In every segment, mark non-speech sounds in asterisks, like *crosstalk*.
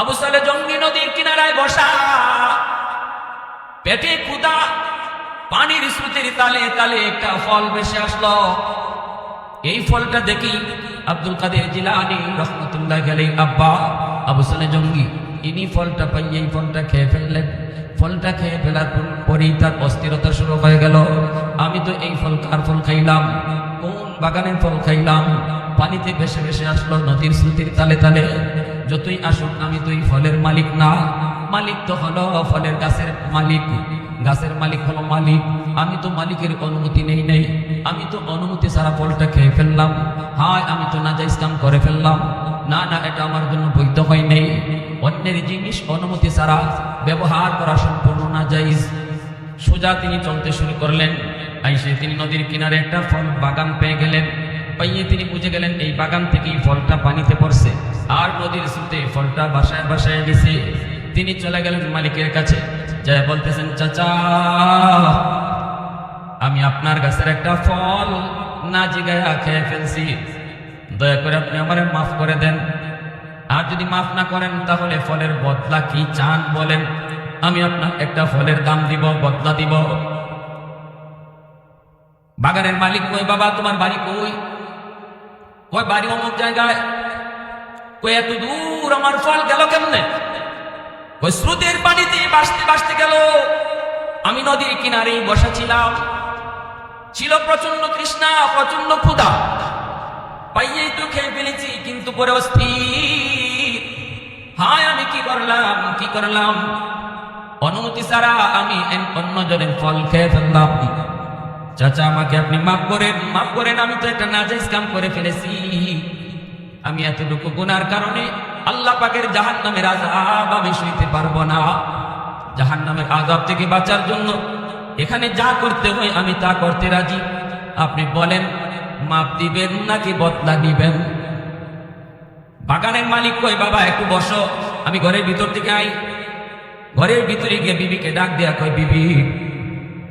আবু সালে জঙ্গি নদীর কিনারায় বসা। পেটে কুদা পানির স্রোতের তালে তালে একটা ফল ভেসে আসলো। এই ফলটা দেখি আব্দুল কাদের জিলানি রহমতুল্লাহ গেলে আব্বা, আবু সালে জঙ্গি, ইনি ফলটা পাই এই ফলটা খেয়ে ফেললেন। ফলটা খেয়ে ফেলার পর- পরেই তার অস্থিরতা শুরু হয়ে গেল। আমি তো এই ফল কার ফল খাইলাম? কোন বাগানের ফল খাইলাম? পানিতে ভেসে ভেসে আসলো নদীর স্রোতের তালে তালে। যতই আসুক, আমি তো এই ফলের মালিক না। মালিক তো হলো ফলের গাছের মালিক। গাছের মালিক হলো মালিক। আমি তো মালিকের অনুমতি নেই নেই। আমি তো অনুমতি ছাড়া ফলটা খেয়ে ফেললাম। হায়, আমি তো না কাম করে ফেললাম। না না, এটা আমার জন্য বৈধ হয় নেই। অন্যের জিনিস অনুমতি ছাড়া ব্যবহার করা সম্পূর্ণ না যাইজ সোজা তিনি চলতে শুরু করলেন। আইসে তিনি নদীর কিনারে একটা ফল বাগান পেয়ে গেলেন। পাইয়ে তিনি বুঝে গেলেন, এই বাগান থেকেই ফলটা পানিতে পড়ছে। আর নদীর স্রোতে ফলটা বাসায় বাসায় গেছে। তিনি চলে গেলেন মালিকের কাছে। যাই বলতেছেন, চাচা, আমি আপনার গাছের একটা ফল না জিগায়া খেয়ে ফেলছি। দয়া করে আপনি আমারে মাফ করে দেন। আর যদি মাফ না করেন, তাহলে ফলের বদলা কি চান বলেন? আমি আপনার একটা ফলের দাম দিব, বদলা দিব। বাগানের মালিক কই, বাবা, তোমার বাড়ি কই? কই বাড়ি অমুক জায়গায়? কই এত দূর আমার ফল গেল কেমনে? ওই স্রোতের পানিতে বাসতে বাসতে গেল। আমি নদীর কিনারেই বসা ছিলাম ছিল প্রচণ্ড তৃষ্ণা প্রচণ্ড ক্ষুধা। পাইয়েই তো খেয়ে ফেলেছি, কিন্তু পরে অস্থির হায়, আমি কি করলাম কি করলাম? অনুমতি ছাড়া আমি অন্য জনের ফল খেয়ে ফেললাম। চাচা, আমাকে আপনি মাফ করেন মাফ করেন, আমি তো একটা নাজাইজ কাম করে ফেলেছি। আমি এতটুকু গুনার কারণে আল্লাহ পাকের জাহান নামের আজাব আমি সইতে পারব না। জাহান নামের আজাব থেকে বাঁচার জন্য এখানে যা করতে হয় আমি তা করতে রাজি। আপনি বলেন, মাপ দিবেন নাকি বদলা নিবেন? বাগানের মালিক কই, বাবা, একটু বসো। আমি ঘরের ভিতর থেকে আই। ঘরের ভিতরে গিয়ে বিবিকে ডাক দেয়া কয়, বিবি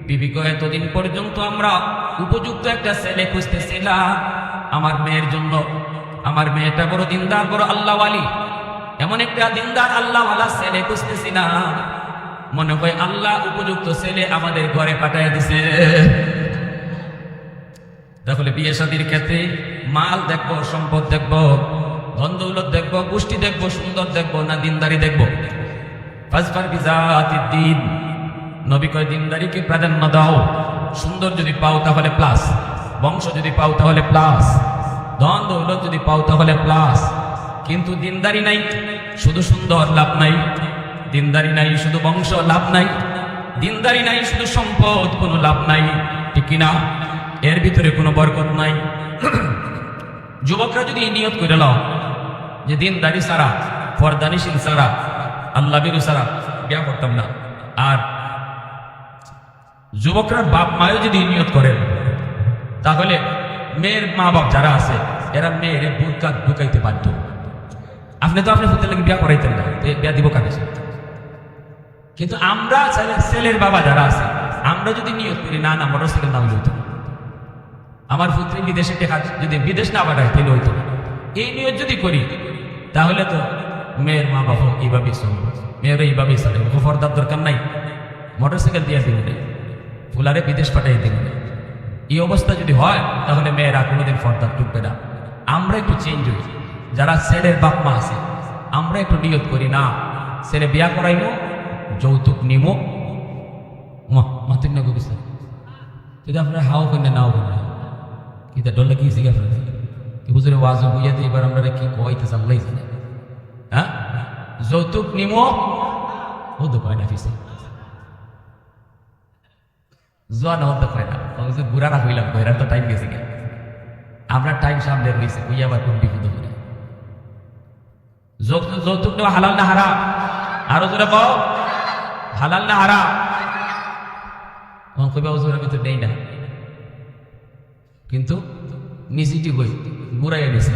বিবি এতদিন পর্যন্ত আমরা উপযুক্ত একটা ছেলে খুঁজতেছিলাম। আমার মেয়ের জন্য। আমার মেয়েটা বড় দিনদার, বড় আল্লাহওয়ালি। এমন একটা দিনদার আল্লাহ আল্লাহওয়ালা ছেলে খুঁজতেছিলাম। মনে হয় আল্লাহ উপযুক্ত ছেলে আমাদের ঘরে পাঠায় দিছে। তাহলে বিয়ে শাদীর ক্ষেত্রে মাল দেখব, সম্পদ দেখব, ধন দৌলত দেখব, গোষ্ঠী দেখব, সুন্দর দেখব না দিনদারি দেখব? ফাজফার বিজাতির দিন নবী কয়, দিনদারিকে প্রাধান্য দাও। সুন্দর যদি পাও তাহলে প্লাস বংশ যদি পাও তাহলে প্লাস ধন দৌলত যদি পাও তাহলে প্লাস কিন্তু দিনদারি নাই, শুধু সুন্দর লাভ নাই। দিনদারি নাই, শুধু বংশ লাভ নাই। দিনদারি নাই, শুধু সম্পদ কোনো লাভ নাই। ঠিক না এর ভিতরে কোনো বরকত নাই। *clears throat* যুবকরা যদি নিয়ত করে লও যে দিনদারি সারা ফরদানিশীল সারা আল্লাহ বিরু সারা বিয়া করতাম না। আর যুবকরা বাপ মায়ও যদি নিয়ত করেন তাহলে মেয়ের মা বাপ যারা আছে, এরা মেয়ের বুরকা ঢুকাইতে বাধ্য। আপনি তো আপনি হতে লাগে বিয়া করাইতেন না বিয়া দিব কাকে? কিন্তু আমরা ছেলের বাবা যারা আছে, আমরা যদি নিয়ত করি, না না, মোটরসাইকেল না হলে আমার পুত্রী বিদেশে টেকা যদি বিদেশ না পাঠায় তাহলে হইতো। এই নিয়ত যদি করি, তাহলে তো মেয়ের মা বাবা এইভাবেই চলবে। মেয়েরও এইভাবেই চলে ফর্দার দরকার নাই। মোটরসাইকেল দিয়ে দিন ফুলারে বিদেশ পাঠিয়ে দিন এই অবস্থা যদি হয়, তাহলে মেয়েরা কোনোদিন ফর্দার টুকবে না। আমরা একটু চেঞ্জ হই। যারা ছেলের বাপ মা আছে, আমরা একটু নিয়ত করি, না, ছেলে বিয়া করাইব যৌতুক নিব মাতির না গেছে যদি আপনারা হাও করেন নাও করেন কিন্তু ডলে কি শিখে কি বুঝলে, ওয়াজ বুঝাতে এবার আমরা কি কইতে চাল্লাই হ্যাঁ? যৌতুক নিম? ও তো কয় না ফিসে জোয়া না। হতে কয় না বুড়ারা হইলাম তো টাইম গেছে গে আমরা টাইম সামনে রয়েছে কই আবার কোন বিপদ করে যৌতুক নেওয়া হালাল না হারা আরও জোরে পাও হালাল না হারা তখন কইবা ওজোর আমি তো নেই না। কিন্তু নিজেটি কই ঘুরাইয়া নিছে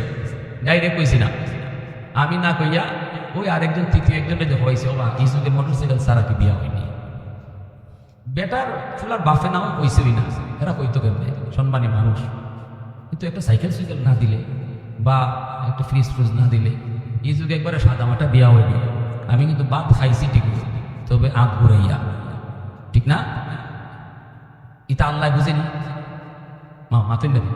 ডাইরেক্ট কইছি না। আমি না কইয়া ওই আরেকজন, তৃতীয় একজনের যে হয়েছে ও যুগে মোটরসাইকেল সারা কি বিয়া হয়নি। বেটার ফুলার বাফে নাও কইছেই না। এরা কইতো কেমনে? সম্মানী মানুষ। কিন্তু একটা সাইকেল সাইকেল না দিলে বা একটা ফ্রিজ ফ্রিজ না দিলে এই যুগে একবারে সাদা মাটা বিয়া হইবে আমি কিন্তু ভাত খাইছি ঠিক তবে আঁক ঘুরাইয়া ঠিক না? এটা আল্লাহ বুঝেনি মা মাতেন দেবে?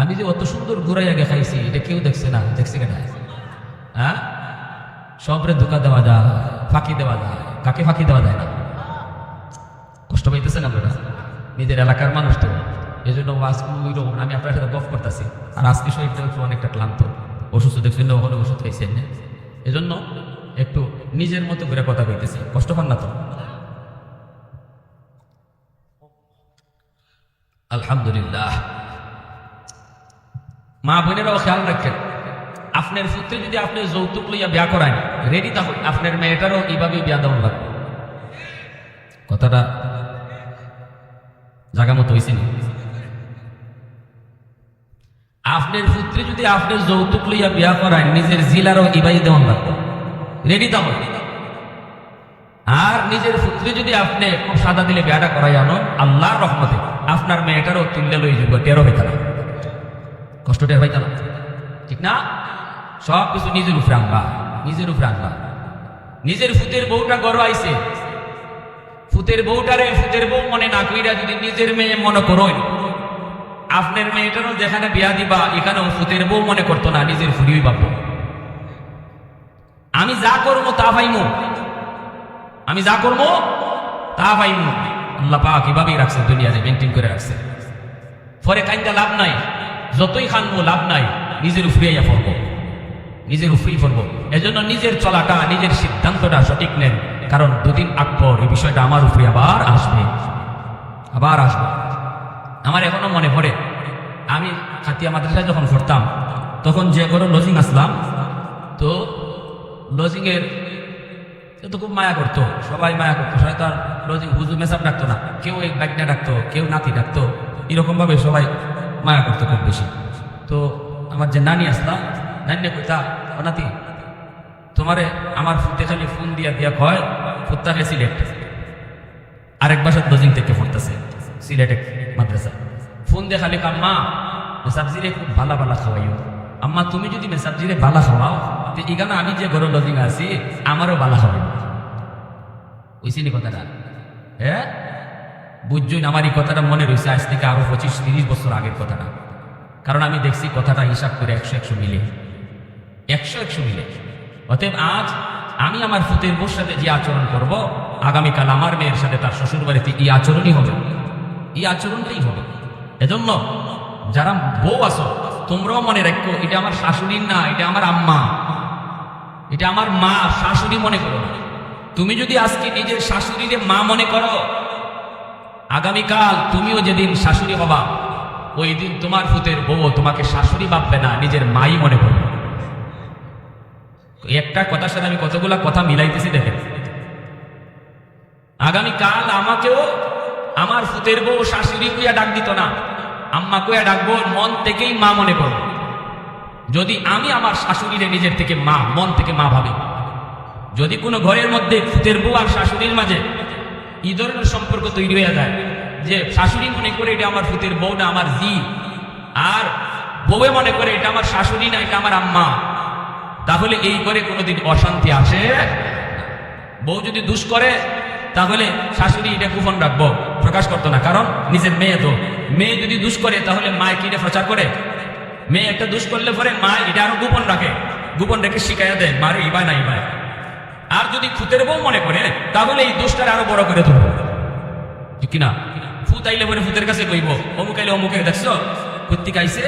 আমি যে অত সুন্দর ঘুরাইয়া গে খাইছি, এটা কেউ দেখছে না। দেখছে কেনা হ্যাঁ? সবরে ধোকা দেওয়া যায়, ফাঁকি দেওয়া যায়। কাকে ফাঁকি দেওয়া যায় না? কষ্ট পাইতেছেন আপনারা? নিজের এলাকার মানুষ তো। এই জন্য ওয়াজ আমি আপনার সাথে গফ করতেছি। আর আজকে শরীরটা একটু অনেকটা ক্লান্ত। অসুস্থ দেখছেন না ওখানে ওষুধ খাইছেন। এই একটু নিজের মতো করে কথা কইতেছি। কষ্ট পান না তো? আলহামদুলিল্লাহ। মা বোনেরাও খেয়াল রাখেন, আপনার পুত্রে যদি আপনি যৌতুক লইয়া বিয়া করান রেডি তাহলে আপনার মেয়েটারও এইভাবে বিয়া দেওয়া লাগবে। কথাটা জায়গা মতো হয়েছে নি? আপনার পুত্রে যদি আপনার যৌতুক লইয়া বিয়া করান নিজের জিলারও ইবাই দেওয়ান লাগবে রেডি তাহলে আর নিজের পুত্রে যদি আপনি খুব সাদা দিলে বিয়াটা করাই আনো, আল্লাহর রহমতে আপনার মেয়েটারও তুললে লই যাব টেরো হইতা না। কষ্ট টের হইতা না। ঠিক না? সব কিছু নিজের উপরে আনবা, নিজের উপরে আনবা। নিজের ফুতের বউটা গড় আইছে ফুতের বউটারে ফুতের বউ মনে না কইরা যদি নিজের মেয়ে মনে করোই আপনার মেয়েটারও যেখানে বিয়া দিবা, এখানেও ফুতের বউ মনে করতো না, নিজের ফুরিই ভাববো আমি যা করব তা পাইমু আমি যা করব তা পাইমু আল্লাহ পাক এভাবেই রাখছে, দুনিয়াতে মেনটেন করে রাখছে। পরে কাইন্দা লাভ নাই। যতই খানবো লাভ নাই। নিজের উপরেই পড়ব। নিজের উফরি পড়ব। এজন্য নিজের চলাটা, নিজের সিদ্ধান্তটা সঠিক নেন। কারণ দুদিন আগ পর এই বিষয়টা আমার উপরে আবার আসবে। আবার আসবে। আমার এখনও মনে পড়ে। আমি খাতিয়া মাদ্রাসায় যখন পড়তাম, তখন যে কোনো লজিং আসলাম, তো লজিংয়ের তো খুব মায়া করতো। সবাই মায়া করতো। সবাই তো আর লজিং হুজু মেসাব ডাকতো না। কেউ এই ব্যাগটা ডাকতো, কেউ নাতি ডাকতো। এরকমভাবে সবাই মায়া করতো খুব বেশি। তো আমার যে নানি আসলাম নানি কইতা নাতি, তোমারে আমার ফুটে খালি ফোন দিয়া দিয়া কয় ফুটতাকে সিলেট। আরেক বাসার লজিং থেকে পড়তেছে সিলেটে মাদ্রাসা। ফোন দিয়ে খালি আম্মা মেসাবজিরে খুব ভালা ভালা খাওয়াইও। আম্মা, তুমি যদি মেসাবজিরে ভালা খাওয়াও, তো এখানে আমি যে ঘর লজিং আছি, আমারও ভালা খাওয়াই ওইসিনি কথাটা? হ্যাঁ বুঝছই আমার এই কথাটা মনে রয়েছে আজ থেকে আরও পঁচিশ তিরিশ বছর আগের কথাটা। কারণ আমি দেখছি কথাটা হিসাব করে একশো একশো মিলে। একশো একশো মিলে। অতএব আজ আমি আমার ফুতের বউর সাথে যে আচরণ করব, আগামীকাল আমার মেয়ের সাথে তার শ্বশুর বাড়িতে এই আচরণই হবে। এই আচরণটাই হবে। এজন্য যারা বউ আছো, তোমরাও মনে রাখো, এটা আমার শাশুড়ির না, এটা আমার আম্মা। এটা আমার মা, শাশুড়ি মনে করো তুমি যদি আজকে নিজের শাশুড়িরে মা মনে করো, আগামীকাল তুমিও যেদিন শাশুড়ি হবা, ওই দিন তোমার ফুতের বউ তোমাকে শাশুড়ি ভাববে না, নিজের মাই মনে করবে। একটা কথার সাথে আমি কতগুলা কথা মিলাইতেছি দেখেন। আগামীকাল আমাকেও আমার ফুতের বউ শাশুড়ি কুইয়া ডাক দিত না, আম্মা কুইয়া ডাকবো, মন থেকেই মা মনে করব যদি আমি আমার শাশুড়িরে নিজের থেকে মা, মন থেকে মা ভাবি, যদি কোনো ঘরের মধ্যে ফুতের বউ আর শাশুড়ির মাঝে এই ধরনের সম্পর্ক তৈরি হয়ে যায়, যে শাশুড়ি মনে করে এটা আমার ফুতের বউ না, আমার জি, আর বউয়ে মনে করে এটা আমার শাশুড়ি না, এটা আমার আম্মা তাহলে এই করে কোনোদিন অশান্তি আসে? বউ যদি দুষ করে, তাহলে শাশুড়ি এটা গোপন রাখব। প্রকাশ করতো না, কারণ নিজের মেয়ে তো। মেয়ে যদি দুষ করে, তাহলে মায় কি প্রচার করে? মেয়ে একটা দুষ করলে পরে মা এটা আরও গোপন রাখে। গোপন রেখে শিখাইয়া দেয়, মারে ইবাই না ইবাই আর যদি খুতের বউ মনে করে, তাহলে এই দোষটা আরও বড় করে তুলব। কিনা? ফুত আইলে পরে ফুতের কাছে কইব, অমুক আইলে অমুকে দেখছ? কুত্তিক আইছে?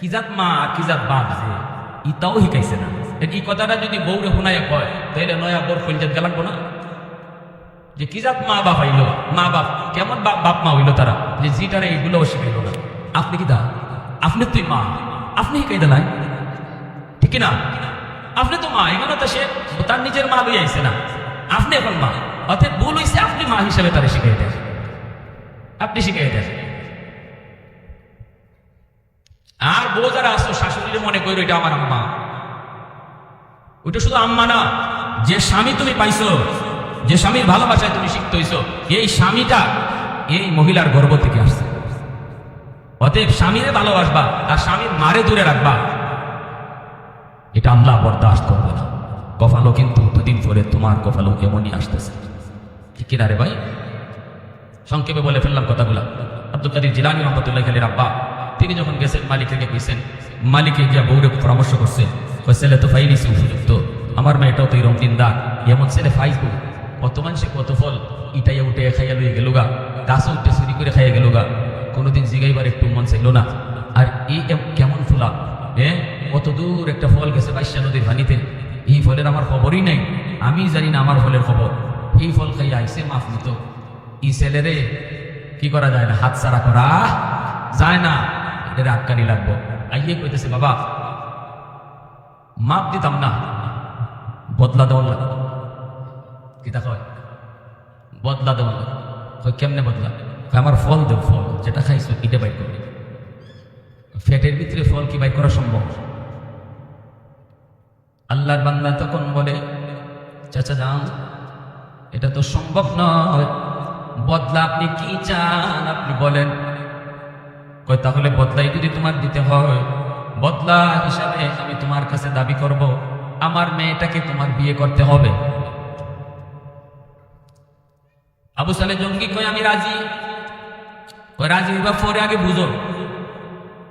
কিজাত মা কিজাত বাপ ইটাও শিকাইছে না। এই কথাটা যদি বউরে শুনাইয়া কয়, তাইলে নয়া বর ফলজাত গেলাকবো না যে কিজাত মা বাপ আইলো? মা বাপ, কেমন বাপ মা হইল তারা? যে জিটারে এইগুলো শিখাইলো না। আপনি কি দা? আপনি তুই মা? আপনি শিখাই দিলাই ঠিক না আপনি তো মা, এখানে তো সে তার নিজের মা লই আইছে না। আপনি এখন মা। অতএব ভুল হইছে, আপনি মা হিসাবে তারা শিখাই দেয় আপনি শিখাই দেন আর বউ যারা আসো শাশুড়ির মনে করো এটা আমার আম্মা। ওইটা শুধু আম্মা না, যে স্বামী তুমি পাইছো, যে স্বামীর ভালোবাসায় তুমি শিখতে হইছো, এই স্বামীটা এই মহিলার গর্ব থেকে আসছে। অতএব স্বামীরে ভালোবাসবা, আর স্বামীর মারে দূরে রাখবা। এটা আল্লাহ বরদাস্ত করবে না। কপালও কিন্তু দুদিন পরে তোমার কপালও এমনই আসতেছে। ঠিক কিনা রে ভাই? সংক্ষেপে বলে ফেললাম কথাগুলা। আব্দুল কাদির জিলানি রহমতুল্লাহ খালির আব্বা তিনি যখন গেছেন মালিককে কইছেন, মালিকে গিয়া বউরে পরামর্শ করছে। ছেলে তো ফাই নিছি উপযুক্ত। আমার মেয়েটাও তো এরকম দিনদার এমন ছেলে ফাইবো কত মানুষে কত ফল, ইটাইয়া উঠে খাইয়া লইয়া গেল গা। গাছও উঠে চুরি করে খাইয়া গেল গা। কোনোদিন জিগাইবার একটু মন চাইল না। আর এই কেমন ফুলা হ্যাঁ কত দূর একটা ফল গেছে বাইশা নদীর ভানিতে এই ফলের আমার খবরই নাই। আমি জানি না আমার ফলের খবর। এই ফল খাইয়া আইসে মাফ নিত ই ছেলেরে কি করা যায় না? হাত ছাড়া করা যায় না। এটার আটকানি লাগবো। আইয়ে কইতেছে, বাবা, মাপ দিতাম না, বদলা দেওয়ার লাগে। কিতা কয়? বদলা দেওয়ার লাগে। কয়, কেমনে বদলা? আমার ফল দেব ফল, যেটা খাইছো এটা বাইর করবি ফ্যাটের ভিতরে ফল কি বাইর করা সম্ভব? আল্লাহর বান্দা তখন বলে, চাচা যান, এটা তো সম্ভব নয়। বদলা আপনি কি চান? আপনি বলেন কয়, তাহলে বদলাই যদি তোমার দিতে হয়, বদলা হিসাবে আমি তোমার কাছে দাবি করব, আমার মেয়েটাকে তোমার বিয়ে করতে হবে। আবু সালে জঙ্গি কয়, আমি রাজি। কয়, রাজি হইবা পরে আগে বুঝো।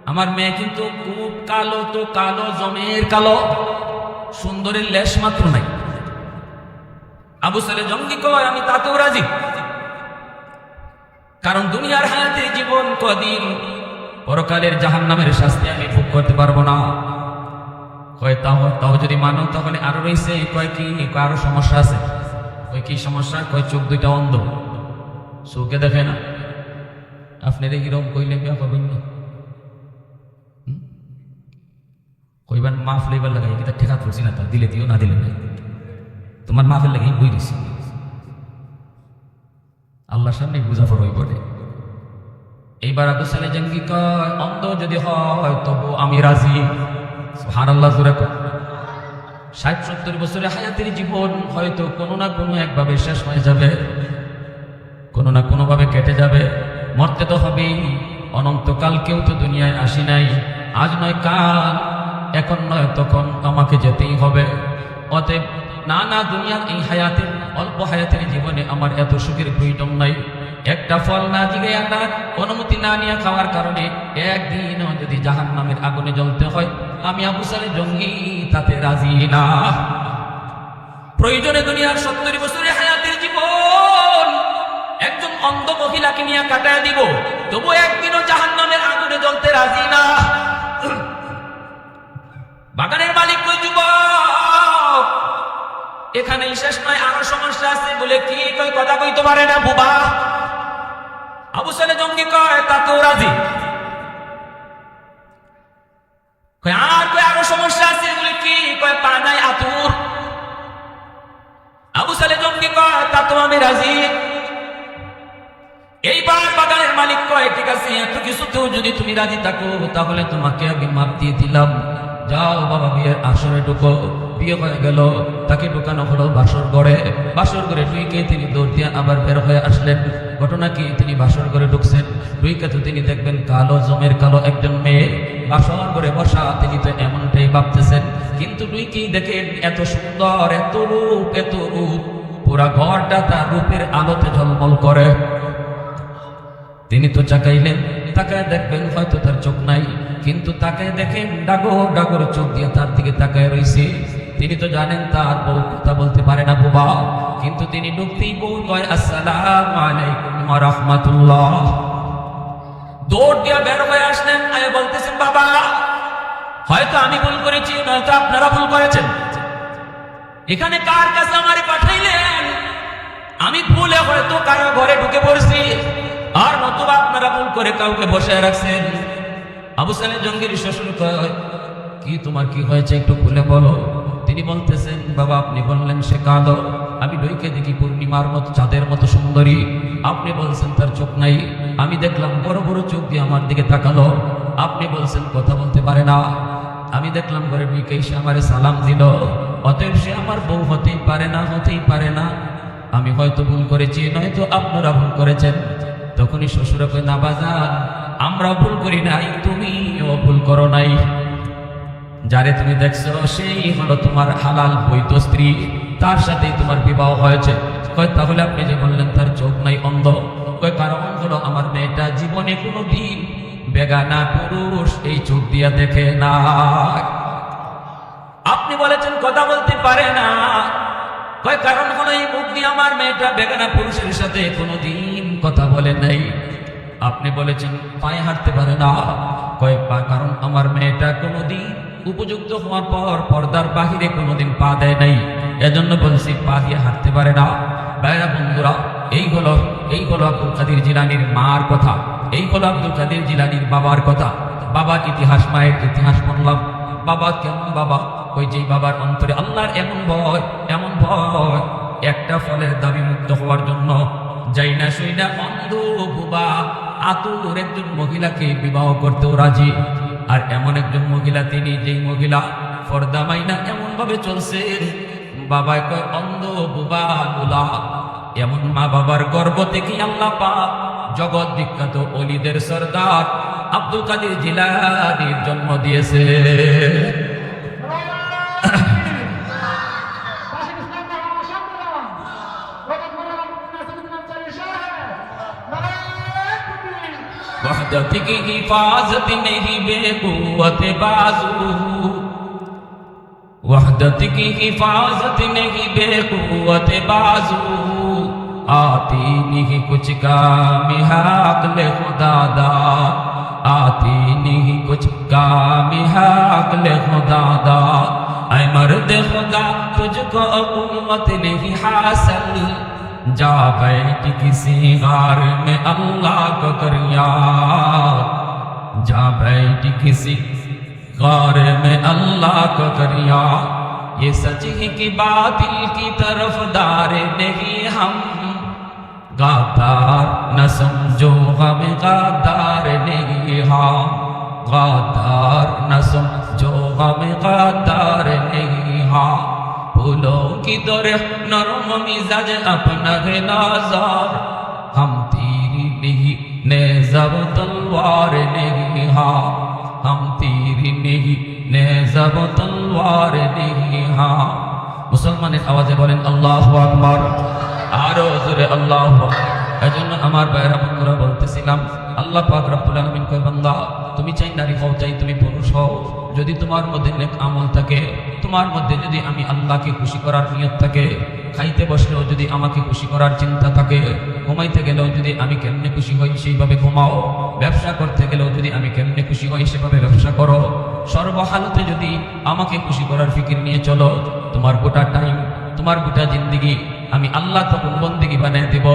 আমার মেয়ে কিন্তু খুব কালো তো কালো, জমের কালো, সুন্দরের লেশ মাত্র নাই। আবু সালে জঙ্গি কয়, আমি তাতেও রাজি। কারণ দুনিয়ার হায়াতে জীবন কদিন পরকালের জাহান নামের শাস্তি আমি ভোগ করতে পারব না। কয়, তাও তাও যদি মানো, তাহলে আরও রয়েছে। কয়, কি আরও সমস্যা আছে? কয়, কি সমস্যা? কয়, চোখ দুইটা অন্ধ। চোখে দেখে না। আপনি কীরকম কইলে বিয়া করবেন না? কইবার মাফ লইবার লাগাই, কিন্তু ঠেকা পড়ছি না তা, দিলে দিও, না দিলে না তোমার মাফের লাগে বই দিছি। আল্লাহর সামনে বুঝাফর হয়ে পড়ে এইবার আবু সালে জঙ্গি কয়, অন্ধ যদি হয় তবু আমি রাজি। হার আল্লাহ জোরে ষাট সত্তর বছরের হায়াতের জীবন হয়তো কোনো না কোনো একভাবে শেষ হয়ে যাবে, কোনো না কোনোভাবে কেটে যাবে। মরতে তো হবেই, অনন্তকাল কেউ তো দুনিয়ায় আসি নাই। আজ নয় কাল, এখন নয় তখন আমাকে যেতেই হবে। অতএব না না দুনিয়ার এই হায়াতের, অল্প হায়াতের জীবনে আমার এত সুখের প্রয়োজন নাই। একটা ফল না জিগে না অনুমতি না নিয়ে খাওয়ার কারণে একদিনও যদি জাহান নামের আগুনে জ্বলতে হয়, আমি আবু সালে জঙ্গি, তাতে রাজি না। প্রয়োজনে দুনিয়ার সত্তর বছরের হায়াতের জীবন একজন অন্ধ মহিলাকে নিয়ে কাটায় দিব, তবু একদিনও জাহান নামের আগুনে জ্বলতে রাজি না। বাগানের মালিক কই, যুবক? এখানেই শেষ নয়, আরও সমস্যা আছে বলে কি কই, কথা কইতে পারে না, বুবা? আবু সালে জঙ্গি কয় তাতেও রাজি? আর কয়, আরও সমস্যা আছে? বলে কি? কয় পানায় আতুর। আবু সালে জঙ্গি কয়, তা তো আমি রাজি। এইবার বাগানের মালিক কয়, ঠিক আছে এত কিছুতেও যদি তুমি রাজি থাকো, তাহলে তোমাকে আমি মাপ দিয়ে দিলাম। যাও, বাবা বিয়ের আসরে ঢুকো। বিয়ে হয়ে গেল, তাকে ঢুকানো হলো বাসর ঘরে বাসর ঘরে ঢুইকে তিনি দৌড় দিয়ে আবার বের হয়ে আসলেন। ঘটনা কি? তিনি বাসর ঘরে ঢুকছেন। ঢুইকে তো তিনি দেখবেন কালো জমের কালো একজন মেয়ে। বাসর ঘরে বসা তিনি তো এমনটাই ভাবতেছেন। কিন্তু ঢুইকেই দেখেন এত সুন্দর, এত রূপ এত রূপ। পুরা ঘরটা তার রূপের আলোতে ঝলমল করে। তিনি তো চাকাইলেন, তাকায় দেখবেন হয়তো তার চোখ নাই। কিন্তু তাকে দেখেন ডাগর ডাগর চোখ দিয়ে তার দিকে তাকায় রয়েছে তিনি তো জানেন তার বউ কথা বলতে পারে না বুবা। কিন্তু তিনি ঢুকতেই বউ কয়, আসসালাম আলাইকুম রাহমাতুল্লাহ। দৌড় দিয়ে বের হয়ে আসলেন, আয় বলতেছেন, বাবা, হয়তো আমি ভুল করেছি, নয়তো আপনারা ভুল করেছেন। এখানে কার কাছে আমারে পাঠাইলেন? আমি ভুলে হয়তো কারও ঘরে ঢুকে পড়ছি, আর নতুবা আপনারা ভুল করে কাউকে বসে রাখছেন। আবু সালে জঙ্গির শ্বশুর কয়, কি, তোমার কি হয়েছে একটু খুলে বলো। তিনি বলতেছেন, বাবা, আপনি বললেন সে কালো। আমি ডইকে দেখি পূর্ণিমার মতো, চাঁদের মতো সুন্দরী। আপনি বলছেন তার চোখ নাই। আমি দেখলাম বড় বড় চোখ দিয়ে আমার দিকে তাকালো। আপনি বলছেন, কথা বলতে পারে না। আমি দেখলাম ঘরে ঢুকে সে আমারে সালাম দিল। অতএব সে আমার বউ হতেই পারে না, হতেই পারে না। আমি হয়তো ভুল করেছি, নয়তো আপনারা ভুল করেছেন। তখনই শ্বশুর কই না বাজান, আমরা ভুল করি নাই, তুমিও ভুল করো নাই। যারে তুমি দেখছ, সেই হলো তোমার হালাল বৈধ স্ত্রী। তার সাথেই তোমার বিবাহ হয়েছে। কয়, তাহলে আপনি যে বললেন, তার চোখ নাই অন্ধ। কয়, কারণ হলো আমার মেয়েটা জীবনে কোনো দিন বেগানা পুরুষ এই চোখ দিয়া দেখে না আপনি বলেছেন, কথা বলতে পারে না। কয়, কারণ হলো এই মুখ দিয়ে আমার মেয়েটা বেগানা পুরুষের সাথে কোনোদিন কথা বলে নাই। আপনি বলেছেন, পায়ে হাঁটতে পারে না। কয়, কারণ আমার মেয়েটা কোনোদিন উপযুক্ত হওয়ার পর পর্দার বাহিরে কোনোদিন পা দেয় নাই। এজন্য বলছি, পা দিয়ে হাঁটতে পারে না। বাইরা বন্ধুরা, এই হলো এই হলো আব্দুল কাদির জিলানির মার কথা। এই হলো আব্দুল কাদির জিলানির বাবার কথা। বাবার ইতিহাস, মায়ের ইতিহাস বললাম বাবা কেমন বাবা? ওই যে বাবার অন্তরে আল্লাহর এমন ভয় এমন ভয়, একটা ফলের দাবি মুক্ত হওয়ার জন্য। যাই না শুই না অন্ধ বুবা, আতুর একজন মহিলাকে বিবাহ করতেও রাজি। আর এমন একজন মহিলা, তিনি যেই মহিলা পর্দা মাইনা এমন ভাবে চলছে বাবায় কয়, অন্ধ বুবা গুলা এমন মা বাবার গর্ব থেকে আল্লাহ পাক জগৎ বিখ্যাত অলিদের সর্দার আব্দুল কাদের জিলানির জন্ম দিয়েছে। वहदत की हिफाजत नहीं, बेकुवत बाजू। वहदत की हिफाजत नहीं, बेकुवत बाजू। आती नहीं कुछ काम हाकल खुदादा आती नहीं कुछ काम हाकल खुदादा ऐ मर्द खुदा तुझको उम्मत नहीं हासिल। जा बैठ किसी गार में अल्लाह को करिया। जा बैठ किसी गार में अल्लाह को करिया। ये सच है कि बातिल की तरफ़ दार नहीं हम। गादार न समझो हम गादार नहीं हम। गादार न समझो हम गादार नहीं हम। फूलों की दर नरम मिजाज अपना है नाजार हम तेरी नहीं नेजब तलवार नहीं हाँ हम तेरी नहीं नेजब तलवार नहीं हाँ মুসলমানের আওয়াজে বলেন আল্লাহ আকবার আরো জোরে আল্লাহ এজন্য আমার ভাইয়েরা বন্ধুরা বলতেছিলাম, আল্লাহ পাক রব্বুল আলামিন কয়, বান্দা, তুমি চাই নারী হও, চাই তুমি পুরুষ হও। যদি তোমার মধ্যে নেক আমল থাকে, তোমার মধ্যে যদি আমি আল্লাহকে খুশি করার নিয়ত থাকে, খাইতে বসলেও যদি আমাকে খুশি করার চিন্তা থাকে, ঘুমাইতে গেলেও যদি আমি কেমনে খুশি হই, সেইভাবে ঘুমাও। ব্যবসা করতে গেলেও যদি আমি কেমনে খুশি হই, সেভাবে ব্যবসা করো। সর্বহালতে যদি আমাকে খুশি করার ফিকির নিয়ে চলো, তোমার গোটা টাইম তোমার গোটা জিন্দিগি আমি আল্লাহ তখন বন্দিগি বানিয়ে দেব।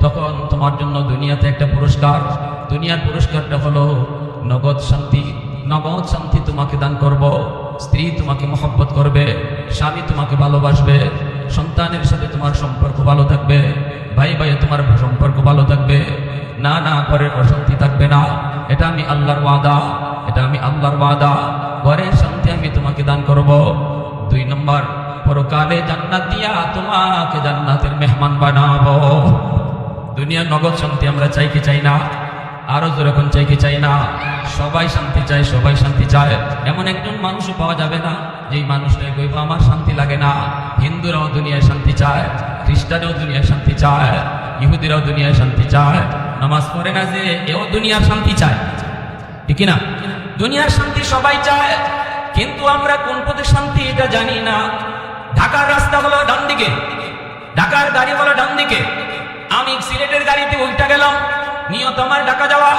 তখন তোমার জন্য দুনিয়াতে একটা পুরস্কার। দুনিয়ার পুরস্কারটা হলো নগদ শান্তি। নগদ শান্তি তোমাকে দান করব। স্ত্রী তোমাকে মহব্বত করবে। স্বামী তোমাকে ভালোবাসবে। সন্তানের সাথে তোমার সম্পর্ক ভালো থাকবে। ভাই ভাইয়ে তোমার সম্পর্ক ভালো থাকবে। না না, ঘরের অশান্তি থাকবে না। এটা আমি আল্লাহর ওয়াদা। এটা আমি আল্লাহর ওয়াদা। ঘরের শান্তি আমি তোমাকে দান করব। দুই নম্বর, পরকালে জান্নাত দিয়া তোমাকে জান্নাতের মেহমান বানাবো। দুনিয়ার নগদ শান্তি আমরা চাই কি চাই না? আরও যেরকম চাই কি চাই না? সবাই শান্তি চায়, সবাই শান্তি চায়। এমন একজন মানুষও পাওয়া যাবে না, যেই মানুষটাই কইব, আমার শান্তি লাগে না। হিন্দুরাও দুনিয়ায় শান্তি চায়, খ্রিস্টানও দুনিয়ায় শান্তি চায়, ইহুদিরাও দুনিয়ায় শান্তি চায়। নামাজ পড়ে না যে এও দুনিয়ার শান্তি চায়। ঠিক না দুনিয়ার শান্তি সবাই চায়, কিন্তু আমরা কোন পথে শান্তি এটা জানি না। ঢাকার রাস্তা হলো ডান দিকে ঢাকার গাড়ি হলো ডান দিকে আমি সিলেটের গাড়িতে উল্টা গেলাম। নিয়ত আমার ঢাকা যাওয়া।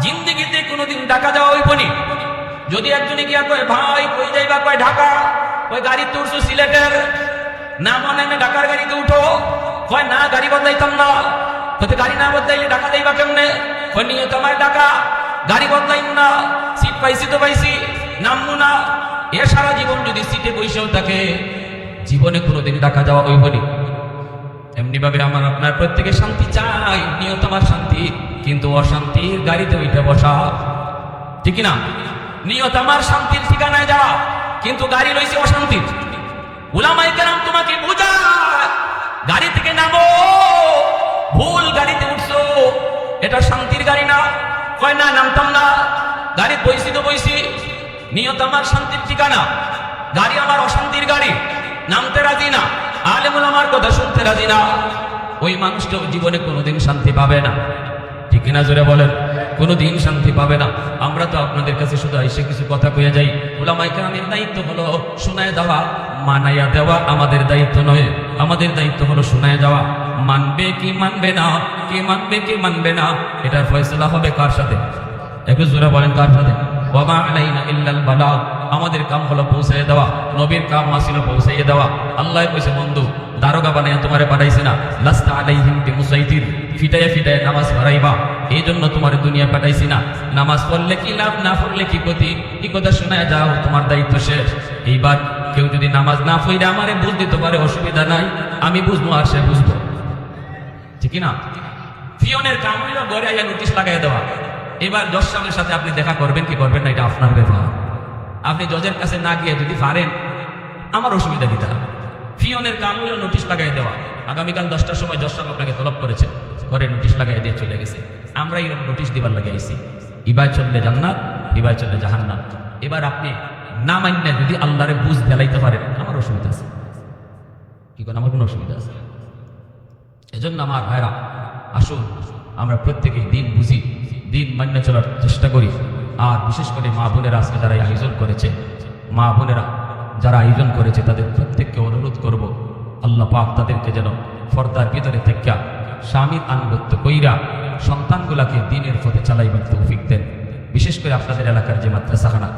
জিন্দিগিতে কোনোদিন ঢাকা যাওয়া হইবনি যদি একজনে গিয়া কয়, ভাই, কই যাইবা? কয়, ঢাকা। ওই গাড়ি তুলছো সিলেটের। না মনে আমি ঢাকার গাড়িতে উঠো। কয়, না, গাড়ি বদলাইতাম না। তোতে গাড়ি না বদলাইলে ঢাকা যাইবা কেমনে? কয়, নিয়ত আমার ঢাকা গাড়ি বদলাইম না। সিট পাইছি তো পাইছি নামবো না। এ সারা জীবন যদি সিটে বসেও থাকে, জীবনে কোনোদিন ঢাকা যাওয়া হইবনি এমনি ভাবে আমার আপনার প্রত্যেকে শান্তি চাই, নিয়ত আমার শান্তি, কিন্তু অশান্তির গাড়িতে ওইটা বসা, ঠিক না নিয়ত আমার শান্তির ঠিকানায় যাওয়া কিন্তু গাড়ি লইছে অশান্তির। উলামাই কেরাম তোমাকে বোঝায়, গাড়ি থেকে নামো, ভুল গাড়িতে উঠছো, এটা শান্তির গাড়ি না। কয়, না, নামতাম না, গাড়ি বইছি তো বইছি, নিয়ত আমার শান্তির ঠিকানা, গাড়ি আমার অশান্তির গাড়ি, নামতে রাজি না। আলেমুল আমার কথা শুনতে রাজি না। ওই মানুষটাও জীবনে কোনোদিন শান্তি পাবে না। ঠিক কিনা জোরে বলেন? কোনোদিন শান্তি পাবে না। আমরা তো আপনাদের কাছে শুধু এসে কিছু কথা কয়ে যাই। ওলামাইকে আমির দায়িত্ব হলো শোনায় দেওয়া, মানাইয়া দেওয়া আমাদের দায়িত্ব নয়। আমাদের দায়িত্ব হলো শোনায় দেওয়া। মানবে কি মানবে না, কে মানবে কে মানবে না, এটার ফয়সলা হবে কার সাথে? একটু জোরে বলেন কার সাথে? ওয়ামা আলাইনা ইল্লাল বালাগ আমাদের কাম হলো পৌঁছাইয়ে দেওয়া, নবীর কাম আসিল পৌঁছাইয়ে দেওয়া। আল্লাহ কইছে, বন্ধু, দারোগা বানাইয়া তোমারে পাঠাইছে না। লাস্তা আলাইহিম বিমুসাইতির ফিটাইয়া ফিটাইয়া নামাজ পড়াইবা। এই জন্য তোমার দুনিয়া পাঠাইছি না। নামাজ পড়লে কি লাভ, না পড়লে কি ক্ষতি? কি কথা শোনায় যাও, তোমার দায়িত্ব শেষ। এইবার কেউ যদি নামাজ না পড়ে আমারে বুঝ দিতে পারে, অসুবিধা নাই। আমি বুঝব আর সে বুঝব। ঠিক না? ফিওনের কাম হইল ঘরে আইয়া নোটিশ লাগাই দেওয়া। এবার জজ সাহেবের সাথে আপনি দেখা করবেন, কি করবেন না, এটা আপনার ব্যাপার। আপনি জজের কাছে না গিয়ে যদি পারেন, আমার অসুবিধা দিতে হবে ফিওনের কাম হইল নোটিশ লাগাই দেওয়া। আগামীকাল দশটার সময় জজ সাহেব আপনাকে তলব করেছে। ঘরে নোটিশ লাগাই দিয়ে চলে গেছে। আমরা এই নোটিশ দিবার লাগে আইছি। ইবাই চললে জান্নাত, ইবাই চললে জাহান্নাত। এবার আপনি না মান্য যদি আল্লাহরে বুঝ দেলাইতে পারেন, আমার অসুবিধা আছে। কি করেন? আমার কোনো অসুবিধা আছে। এজন্য আমার ভাইরা, আসুন, আমরা প্রত্যেকেই দিন বুঝি, দিন মান্য চলার চেষ্টা করি। আর বিশেষ করে মা বোনেরা আজকে যারা আয়োজন করেছে, মা বোনেরা যারা আয়োজন করেছে, তাদের প্রত্যেককে অনুরোধ করব, আল্লাহ পাক তাদেরকে যেন ফর্দার ভিতরে থেকে স্বামীর আনুগত্য কইরা সন্তানগুলাকে দিনের পথে চালাইবার তৌফিক দেন। বিশেষ করে আপনাদের এলাকার যে মাদ্রাসাখানা,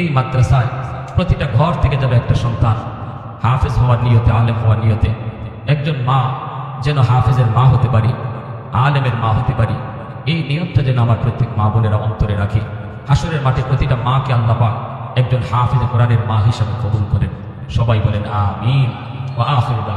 এই মাদ্রাসায় প্রতিটা ঘর থেকে যাবে একটা সন্তান হাফেজ হওয়ার নিয়তে, আলেম হওয়ার নিয়তে, একজন মা যেন হাফেজের মা হতে পারি, আলেমের মা হতে পারি, এই নিয়তটা যেন আমার প্রত্যেক মা বোনেরা অন্তরে রাখি। হাসরের মাঠে প্রতিটা মাকে আল্লাহ পাক একজন হাফিজ কোরআনের মা হিসাবে কবুল করেন। সবাই বলেন, আমিন। ও দাওয়ানা।